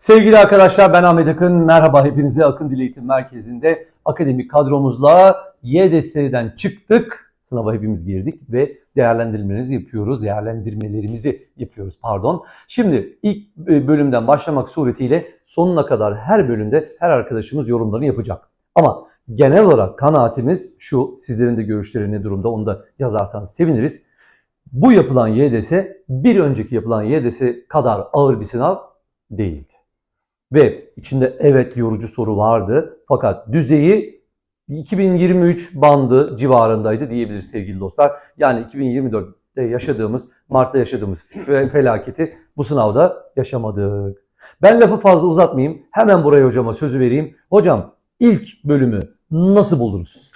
Sevgili arkadaşlar ben Ahmet Akın. Merhaba hepinize Akın Dil Eğitim Merkezi'nde akademik kadromuzla YDS'den çıktık. Sınava hepimiz girdik ve değerlendirmelerimizi yapıyoruz. Değerlendirmelerimizi yapıyoruz pardon. Şimdi ilk e, bölümden başlamak suretiyle sonuna kadar her bölümde her arkadaşımız yorumlarını yapacak. Ama genel olarak kanaatimiz şu, sizlerin de görüşleri ne durumda onu da yazarsanız seviniriz. Bu yapılan YDS bir önceki yapılan YDS kadar ağır bir sınav değildi. Ve içinde evet yorucu soru vardı fakat düzeyi 2023 bandı civarındaydı diyebiliriz sevgili dostlar. Yani 2024'te yaşadığımız, Mart'ta yaşadığımız fe- felaketi bu sınavda yaşamadık. Ben lafı fazla uzatmayayım. Hemen buraya hocama sözü vereyim. Hocam ilk bölümü nasıl buldunuz?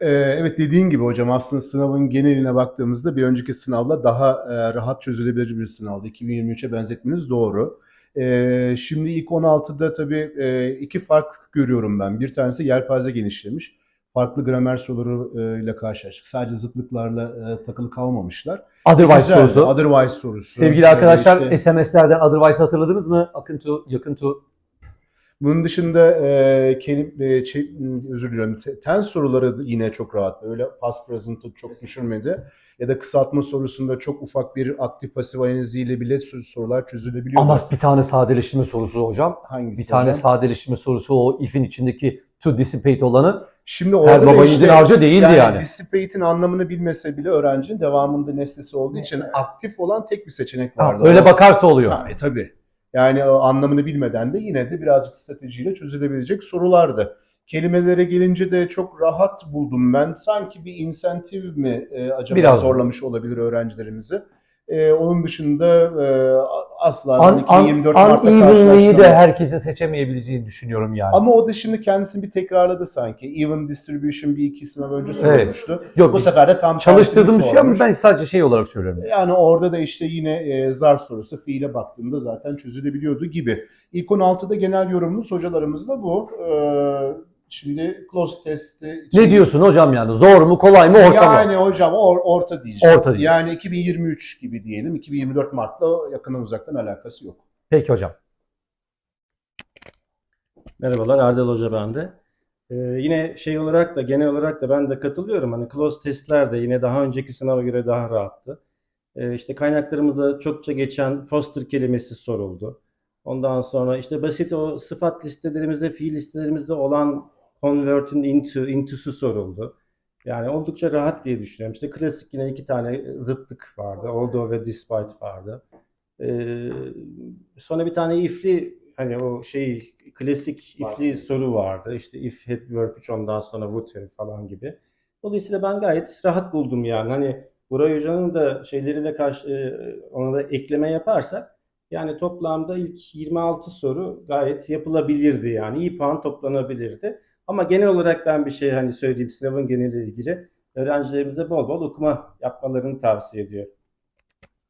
Ee, Evet dediğin gibi hocam aslında sınavın geneline baktığımızda bir önceki sınavla daha e, rahat çözülebilir bir sınavdı. 2023'e benzetmeniz doğru. Ee, Şimdi ilk 16'da tabii e, iki fark görüyorum ben. Bir tanesi yelpaze genişlemiş. Farklı gramer sorularıyla karşılaştık. Sadece zıtlıklarla e, takılı kalmamışlar. Otherwise Güzeldi. sorusu. Otherwise sorusu. Sevgili arkadaşlar işte- SMS'lerden Otherwise hatırladınız mı? Akıntı, yakıntı. Bunun dışında e, kelim, e, çe- özür diliyorum. Te- Tense soruları yine çok rahat. Öyle past present'ı çok düşürmedi. Ya da kısaltma sorusunda çok ufak bir aktif pasif analiziyle bile sor- sorular çözülebiliyor. Ama bir tane sadeleştirme sorusu hocam. Hangisi Bir tane hocam? sadeleştirme sorusu o if'in içindeki to dissipate olanı Şimdi her orada da baba işte harcı değildi yani. dissipate'in anlamını bilmese bile öğrencinin devamında nesnesi olduğu için aktif olan tek bir seçenek Ha, vardı. öyle O- bakarsa oluyor. Ha, e tabii. Yani o anlamını bilmeden de yine de birazcık stratejiyle çözülebilecek sorulardı. Kelimelere gelince de çok rahat buldum ben. Sanki bir insentif mi e, acaba Biraz. zorlamış olabilir öğrencilerimizi? E, onun dışında e, asla An, an, 2024 Mart'ta unevenly'yi de herkesin seçemeyebileceğini düşünüyorum yani. Ama o da şimdi kendisini bir tekrarladı sanki. Even distribution bir iki sınav önce sorulmuştu. Yok, Bu sefer de tam çalıştırdığım şey ama ben sadece şey olarak söylüyorum. Yani orada da işte yine e, zar sorusu fiile baktığında zaten çözülebiliyordu gibi. İlk 16'da genel yorumumuz hocalarımızla bu. Ee, şimdi close testi... Ne diyorsun hocam yani? Zor mu, kolay mı, orta mı? Yani hocam or- orta diyeceğim. Orta diyeceğim. Yani 2023 gibi diyelim. 2024 Mart'la yakından uzaktan alakası yok. Peki hocam. Merhabalar Erdal Hoca ben de. Ee, yine şey olarak da genel olarak da ben de katılıyorum. Hani close testler de yine daha önceki sınava göre daha rahattı. Ee, işte kaynaklarımızda çokça geçen Foster kelimesi soruldu. Ondan sonra işte basit o sıfat listelerimizde, fiil listelerimizde olan converting into, into'su soruldu. Yani oldukça rahat diye düşünüyorum. İşte klasik yine iki tane zıtlık vardı. Although ve despite vardı. Ee, sonra bir tane if'li hani o şey klasik if'li soru vardı. İşte if had 3 ondan sonra would have falan gibi. Dolayısıyla ben gayet rahat buldum yani. Hani Buray Hoca'nın da şeyleriyle karşı e, ona da ekleme yaparsak yani toplamda ilk 26 soru gayet yapılabilirdi yani. iyi puan toplanabilirdi. Ama genel olarak ben bir şey hani söyleyeyim sınavın geneliyle ilgili öğrencilerimize bol bol okuma yapmalarını tavsiye ediyorum.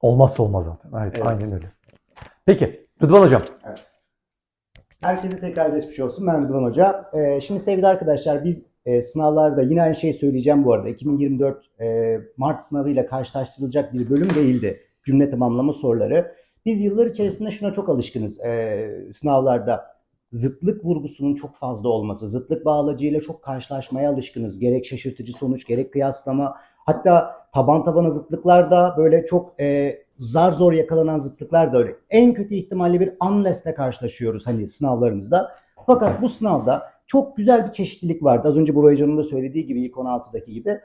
Olmazsa olmaz zaten. Evet, Evet. aynen öyle. Peki, Rıdvan hocam. Herkese tekrar geçmiş olsun. Ben Rıdvan Hoca. Ee, şimdi sevgili arkadaşlar biz e, sınavlarda yine aynı şeyi söyleyeceğim bu arada. 2024 e, Mart sınavıyla karşılaştırılacak bir bölüm değildi. Cümle tamamlama soruları. Biz yıllar içerisinde şuna çok alışkınız e, sınavlarda. Zıtlık vurgusunun çok fazla olması, zıtlık bağlacıyla çok karşılaşmaya alışkınız. Gerek şaşırtıcı sonuç, gerek kıyaslama. Hatta taban tabana zıtlıklar da böyle çok e, zar zor yakalanan zıtlıklar da öyle. En kötü ihtimalle bir unless'le karşılaşıyoruz hani sınavlarımızda. Fakat bu sınavda çok güzel bir çeşitlilik vardı. Az önce Buray Hoca'nın da söylediği gibi ilk 16'daki gibi.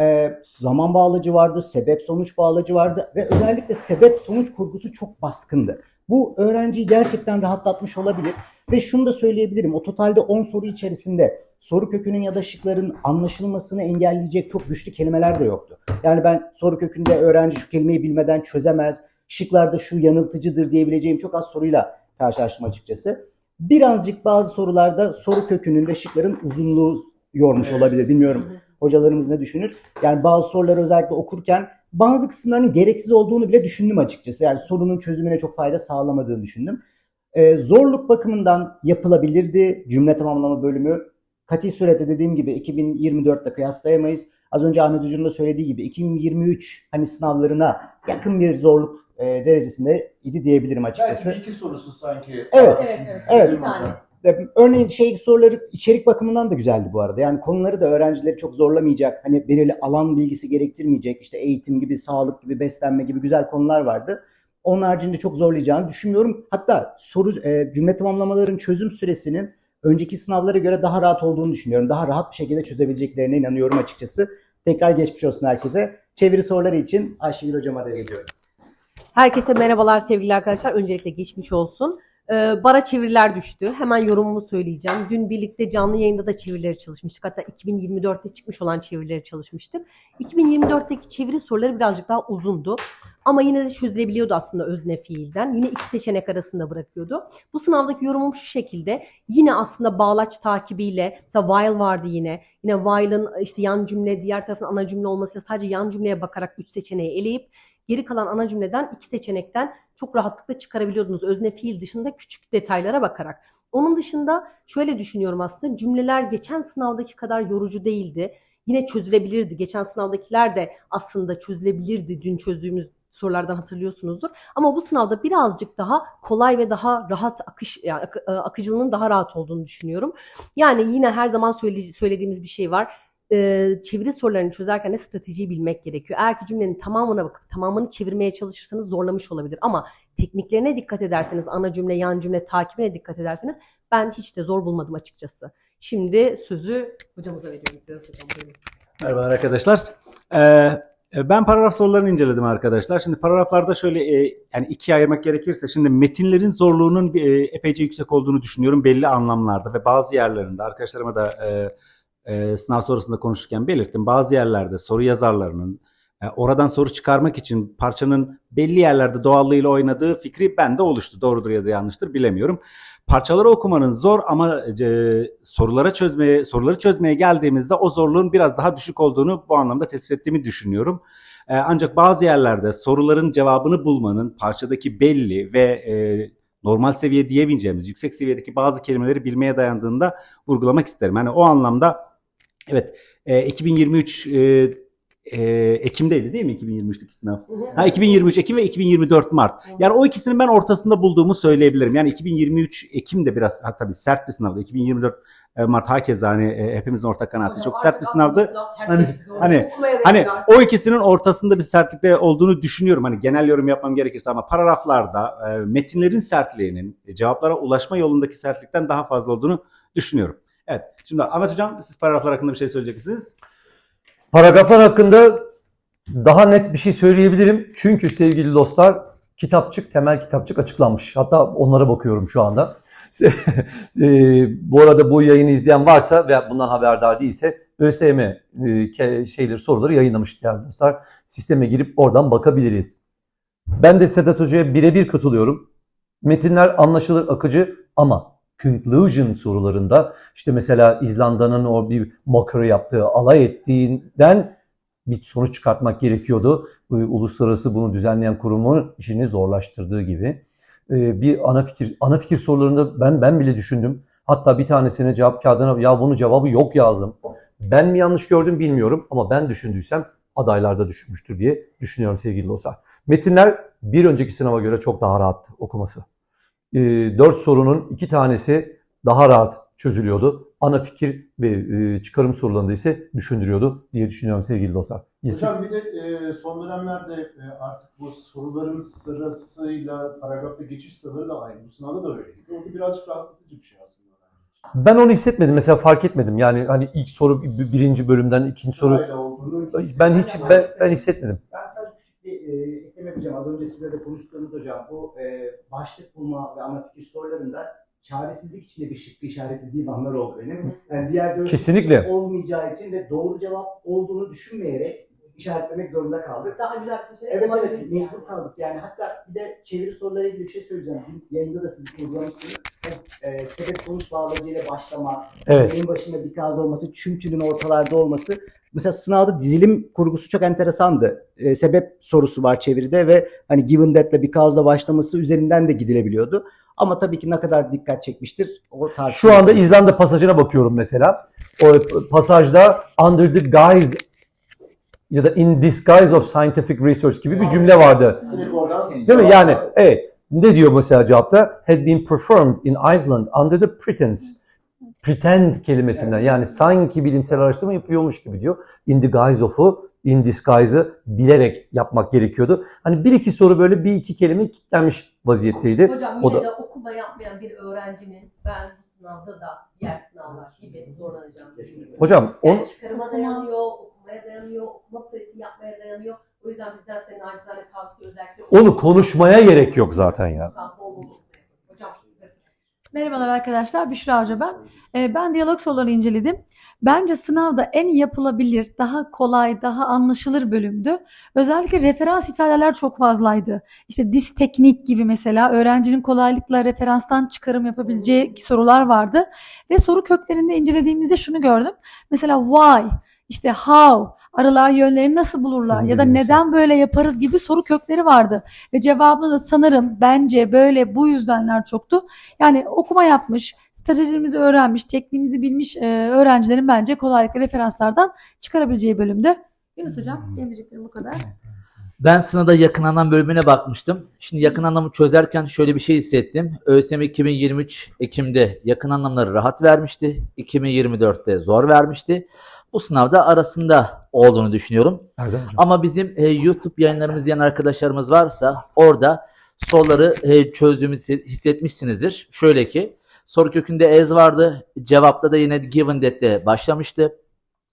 Ee, zaman bağlacı vardı, sebep sonuç bağlacı vardı ve özellikle sebep sonuç kurgusu çok baskındı. Bu öğrenciyi gerçekten rahatlatmış olabilir ve şunu da söyleyebilirim. O totalde 10 soru içerisinde soru kökünün ya da şıkların anlaşılmasını engelleyecek çok güçlü kelimeler de yoktu. Yani ben soru kökünde öğrenci şu kelimeyi bilmeden çözemez, şıklarda şu yanıltıcıdır diyebileceğim çok az soruyla karşılaştım açıkçası. Birazcık bazı sorularda soru kökünün ve şıkların uzunluğu yormuş olabilir. Bilmiyorum hocalarımız ne düşünür. Yani bazı soruları özellikle okurken bazı kısımlarının gereksiz olduğunu bile düşündüm açıkçası. Yani sorunun çözümüne çok fayda sağlamadığını düşündüm. Ee, zorluk bakımından yapılabilirdi cümle tamamlama bölümü. Kati surette dediğim gibi 2024'te kıyaslayamayız. Az önce Ahmet Hoca'nın da söylediği gibi 2023 hani sınavlarına yakın bir zorluk e, derecesinde idi diyebilirim açıkçası. Belki bir iki sorusu sanki. Evet. Evet, evet. Evet. Bir tane. Ve Örneğin şey soruları içerik bakımından da güzeldi bu arada. Yani konuları da öğrencileri çok zorlamayacak, hani belirli alan bilgisi gerektirmeyecek, işte eğitim gibi, sağlık gibi, beslenme gibi güzel konular vardı. Onun haricinde çok zorlayacağını düşünmüyorum. Hatta soru e, cümle tamamlamaların çözüm süresinin önceki sınavlara göre daha rahat olduğunu düşünüyorum. Daha rahat bir şekilde çözebileceklerine inanıyorum açıkçası. Tekrar geçmiş olsun herkese. Çeviri soruları için Ayşegül hocama devrediyorum. Herkese merhabalar sevgili arkadaşlar. Öncelikle geçmiş olsun. Ee, bara çeviriler düştü. Hemen yorumumu söyleyeceğim. Dün birlikte canlı yayında da çevirileri çalışmıştık. Hatta 2024'te çıkmış olan çevirileri çalışmıştık. 2024'teki çeviri soruları birazcık daha uzundu. Ama yine de çözülebiliyordu aslında özne fiilden. Yine iki seçenek arasında bırakıyordu. Bu sınavdaki yorumum şu şekilde. Yine aslında bağlaç takibiyle, mesela while vardı yine. Yine while'ın işte yan cümle, diğer tarafın ana cümle olmasıyla sadece yan cümleye bakarak üç seçeneği eleyip geri kalan ana cümleden iki seçenekten çok rahatlıkla çıkarabiliyordunuz. Özne fiil dışında küçük detaylara bakarak. Onun dışında şöyle düşünüyorum aslında cümleler geçen sınavdaki kadar yorucu değildi. Yine çözülebilirdi. Geçen sınavdakiler de aslında çözülebilirdi dün çözdüğümüz sorulardan hatırlıyorsunuzdur. Ama bu sınavda birazcık daha kolay ve daha rahat akış yani ak- akıcılığının daha rahat olduğunu düşünüyorum. Yani yine her zaman söyle- söylediğimiz bir şey var e, çeviri sorularını çözerken de stratejiyi bilmek gerekiyor. Eğer ki cümlenin tamamına bakıp tamamını çevirmeye çalışırsanız zorlamış olabilir. Ama tekniklerine dikkat ederseniz, ana cümle, yan cümle takibine dikkat ederseniz ben hiç de zor bulmadım açıkçası. Şimdi sözü hocamıza veriyorum size. Merhaba arkadaşlar. Ee, ben paragraf sorularını inceledim arkadaşlar. Şimdi paragraflarda şöyle e, yani ikiye ayırmak gerekirse şimdi metinlerin zorluğunun e, epeyce yüksek olduğunu düşünüyorum belli anlamlarda ve bazı yerlerinde arkadaşlarıma da e, e, sınav sonrasında konuşurken belirttim. Bazı yerlerde soru yazarlarının e, oradan soru çıkarmak için parçanın belli yerlerde doğallığıyla oynadığı fikri bende oluştu. Doğrudur ya da yanlıştır bilemiyorum. Parçaları okumanın zor ama e, sorulara çözmeye soruları çözmeye geldiğimizde o zorluğun biraz daha düşük olduğunu bu anlamda tespit ettiğimi düşünüyorum. E, ancak bazı yerlerde soruların cevabını bulmanın parçadaki belli ve e, normal seviye diyebileceğimiz yüksek seviyedeki bazı kelimeleri bilmeye dayandığında vurgulamak isterim. Yani o anlamda evet e, 2023 e, e, Ekim'deydi değil mi 2023'teki sınav? Ha 2023 Ekim ve 2024 Mart. Yani o ikisinin ben ortasında bulduğumu söyleyebilirim. Yani 2023 Ekim de biraz ha, tabii sert bir sınavdı. 2024 e, Mart hakeza hani e, hepimizin ortak kanaati çok sert bir sınavdı. Hani- hani- Hani o ikisinin ortasında bir sertlikte olduğunu düşünüyorum. Hani genel yorum yapmam gerekirse ama paragraflarda e, metinlerin sertliğinin cevaplara ulaşma yolundaki sertlikten daha fazla olduğunu düşünüyorum. Evet. Şimdi Ahmet Hocam siz paragraflar hakkında bir şey söyleyecek misiniz? Paragraflar hakkında daha net bir şey söyleyebilirim. Çünkü sevgili dostlar kitapçık, temel kitapçık açıklanmış. Hatta onlara bakıyorum şu anda. E, bu arada bu yayını izleyen varsa ve bundan haberdar değilse ÖSYM e, şeyleri soruları yayınlamış değerli dostlar. Sisteme girip oradan bakabiliriz. Ben de Sedat Hoca'ya birebir katılıyorum. Metinler anlaşılır, akıcı ama conclusion sorularında işte mesela İzlanda'nın o bir mockery yaptığı, alay ettiğinden bir sonuç çıkartmak gerekiyordu. Uluslararası bunu düzenleyen kurumun işini zorlaştırdığı gibi. Ee, Bir ana fikir ana fikir sorularında ben ben bile düşündüm. Hatta bir tanesine cevap kağıdına ya bunun cevabı yok yazdım. Ben mi yanlış gördüm bilmiyorum ama ben düşündüysem adaylarda düşünmüştür diye düşünüyorum sevgili dostlar. Metinler bir önceki sınava göre çok daha rahat okuması. Ee, Dört sorunun iki tanesi daha rahat çözülüyordu. Ana fikir ve e, çıkarım sorularında ise düşündürüyordu diye düşünüyorum sevgili dostlar. Siz? Hocam bir de e, son dönemlerde e, artık bu soruların sırasıyla paragrafta geçiş sıraları da aynı. Bu sınavda da öyleydi. O da birazcık rahatlatıcı bir şey aslında. Ben onu hissetmedim. Mesela fark etmedim. Yani hani ilk soru bir- birinci bölümden ikinci soru olduğunu ben hiç ben, ben hissetmedim. Ben sadece küçük bir e, yapacağım. Az önce size de konuştuğunuz hocam bu e, başlık bulma ve ana fikir sorularında çaresizlik içinde bir şıkkı işaretlediğim anlar oldu benim. Yani diğer dört Kesinlikle. olmayacağı için ve doğru cevap olduğunu düşünmeyerek işaretlemek zorunda kaldık. Daha güzel bir seçenek Evet olabilir. evet mecbur kaldık. Yani hatta bir de çeviri sorularıyla ilgili bir şey söyleyeceğim. Yayında da siz E, sebep sonuç bağlacıyla başlama, Evet. en başında bir kağıt olması, çünkünün ortalarda olması. Mesela sınavda dizilim kurgusu çok enteresandı. E, sebep sorusu var çeviride ve hani given that'le because başlaması üzerinden de gidilebiliyordu. Ama tabii ki ne kadar dikkat çekmiştir o Şu tartışılır. anda İzlanda pasajına bakıyorum mesela. O pasajda under the guise ya da in disguise of scientific research gibi bir cümle vardı. Değil mi? Yani evet. Ne diyor mesela cevapta? Had been performed in Iceland under the pretense. Pretend kelimesinden yani sanki bilimsel araştırma yapıyormuş gibi diyor. In the guise of'u, in disguise'ı bilerek yapmak gerekiyordu. Hani bir iki soru böyle bir iki kelime kilitlenmiş vaziyetteydi. Hocam O yine da- de okuma yapmayan bir öğrencinin ben sınavda da diğer sınavlar gibi zorlanacağını düşünüyorum. Hocam on, Yani çıkarıma dayanıyor, okumaya dayanıyor, okuma pratiği yapmaya dayanıyor. O yüzden bizden senin acizane tavsiye özellikle onu konuşmaya gerek yok zaten ya. Merhabalar arkadaşlar, Büşra Hoca ben. Ee, ben diyalog sorularını inceledim. Bence sınavda en yapılabilir, daha kolay, daha anlaşılır bölümdü. Özellikle referans ifadeler çok fazlaydı. İşte dis teknik gibi mesela öğrencinin kolaylıkla referanstan çıkarım yapabileceği sorular vardı. Ve soru köklerinde incelediğimizde şunu gördüm. Mesela why, işte how, aralar yönlerini nasıl bulurlar Sizin ya da neden böyle yaparız gibi soru kökleri vardı. Ve cevabı da sanırım bence böyle bu yüzdenler çoktu. Yani okuma yapmış, stratejimizi öğrenmiş, tekniğimizi bilmiş e, öğrencilerin bence kolaylıkla referanslardan çıkarabileceği bölümdü. Yunus Hocam, benim diyeceklerim bu kadar. Ben sınavda yakın anlam bölümüne bakmıştım. Şimdi yakın anlamı çözerken şöyle bir şey hissettim. ÖSYM 2023 Ekim'de yakın anlamları rahat vermişti. 2024'te zor vermişti. Bu sınavda arasında olduğunu düşünüyorum. Hocam. Ama bizim e, YouTube yayınlarımızı izleyen arkadaşlarımız varsa orada soruları e, çözdüğümüzü hissetmişsinizdir. Şöyle ki soru kökünde as vardı. Cevapta da yine given that'le başlamıştı.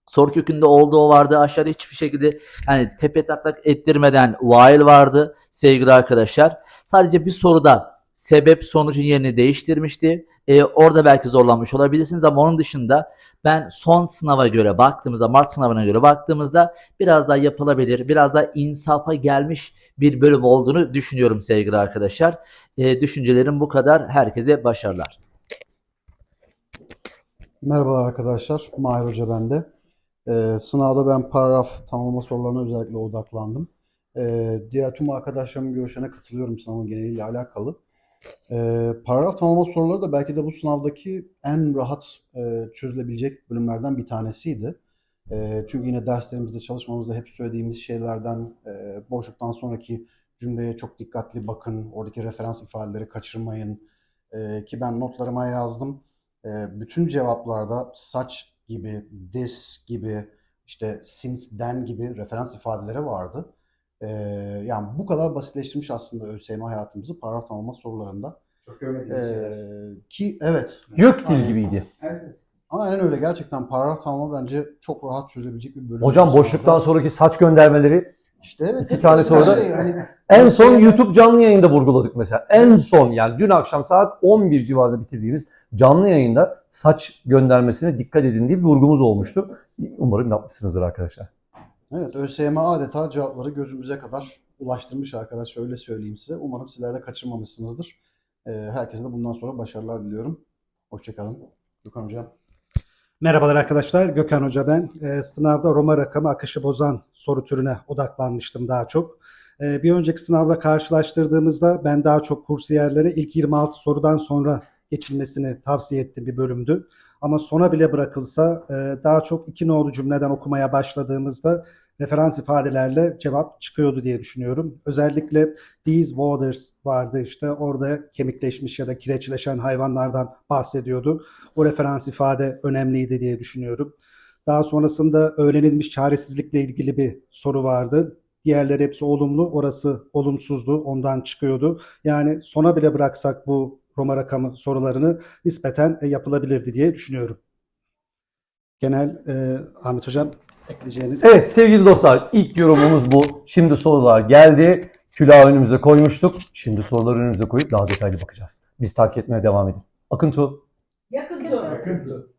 Soru kökünde olduğu vardı. Aşağıda hiçbir şekilde hani tepe taklak ettirmeden while vardı sevgili arkadaşlar. Sadece bir soruda sebep sonucun yerini değiştirmişti. E, orada belki zorlanmış olabilirsiniz ama onun dışında ben son sınava göre baktığımızda, Mart sınavına göre baktığımızda biraz daha yapılabilir, biraz daha insafa gelmiş bir bölüm olduğunu düşünüyorum sevgili arkadaşlar. E, düşüncelerim bu kadar. Herkese başarılar. Merhabalar arkadaşlar. Mahir Hoca bende. Ee, sınavda ben paragraf tamamlama sorularına özellikle odaklandım. Ee, diğer tüm arkadaşlarımın görüşlerine katılıyorum sınavın geneliyle alakalı. Ee, paragraf tamamlama soruları da belki de bu sınavdaki en rahat e, çözülebilecek bölümlerden bir tanesiydi. Ee, çünkü yine derslerimizde çalışmamızda hep söylediğimiz şeylerden e, boşluktan sonraki cümleye çok dikkatli bakın, oradaki referans ifadeleri kaçırmayın. Ee, ki ben notlarıma yazdım. E, bütün cevaplarda such gibi, this gibi, işte since, then gibi referans ifadeleri vardı. E, yani bu kadar basitleştirmiş aslında ÖSYM hayatımızı paragraf tamamlama sorularında. Çok E, ki evet. Gök dil gibiydi. Aynen öyle. Gerçekten paragraf tamamlama bence çok rahat çözülebilecek bir bölüm. Hocam boşluktan sonraki saç göndermeleri İşte evet. iki tane soruda- şey, hani en son YouTube canlı yayında vurguladık mesela. En son yani dün akşam saat 11 civarında bitirdiğimiz canlı yayında saç göndermesine dikkat edin diye bir vurgumuz olmuştu. Umarım yapmışsınızdır arkadaşlar. Evet, ÖSYM adeta cevapları gözümüze kadar ulaştırmış arkadaş. Öyle söyleyeyim size. Umarım sizler de kaçırmamışsınızdır. Ee, herkese de bundan sonra başarılar diliyorum. Hoşçakalın. Gökhan Hocam. Merhabalar arkadaşlar, Gökhan Hoca ben. Ee, sınavda Roma rakamı akışı bozan soru türüne odaklanmıştım daha çok. Ee, bir önceki sınavla karşılaştırdığımızda ben daha çok kursiyerlere ilk 26 sorudan sonra geçilmesini tavsiye ettiğim bir bölümdü. Ama sona bile bırakılsa e, daha çok iki nolu cümleden okumaya başladığımızda referans ifadelerle cevap çıkıyordu diye düşünüyorum. Özellikle these waters vardı işte orada kemikleşmiş ya da kireçleşen hayvanlardan bahsediyordu. O referans ifade önemliydi diye düşünüyorum. Daha sonrasında öğrenilmiş çaresizlikle ilgili bir soru vardı. Diğerleri hepsi olumlu, orası olumsuzdu, ondan çıkıyordu. Yani sona bile bıraksak bu Roma rakamı sorularını nispeten e, yapılabilirdi diye düşünüyorum. Genel e, Ahmet Hocam ekleyeceğiniz. Evet sevgili dostlar ilk yorumumuz bu. Şimdi sorular geldi. Külahı önümüze koymuştuk. Şimdi soruları önümüze koyup daha detaylı bakacağız. Biz takip etmeye devam edin. Akıntı. Yakın dur.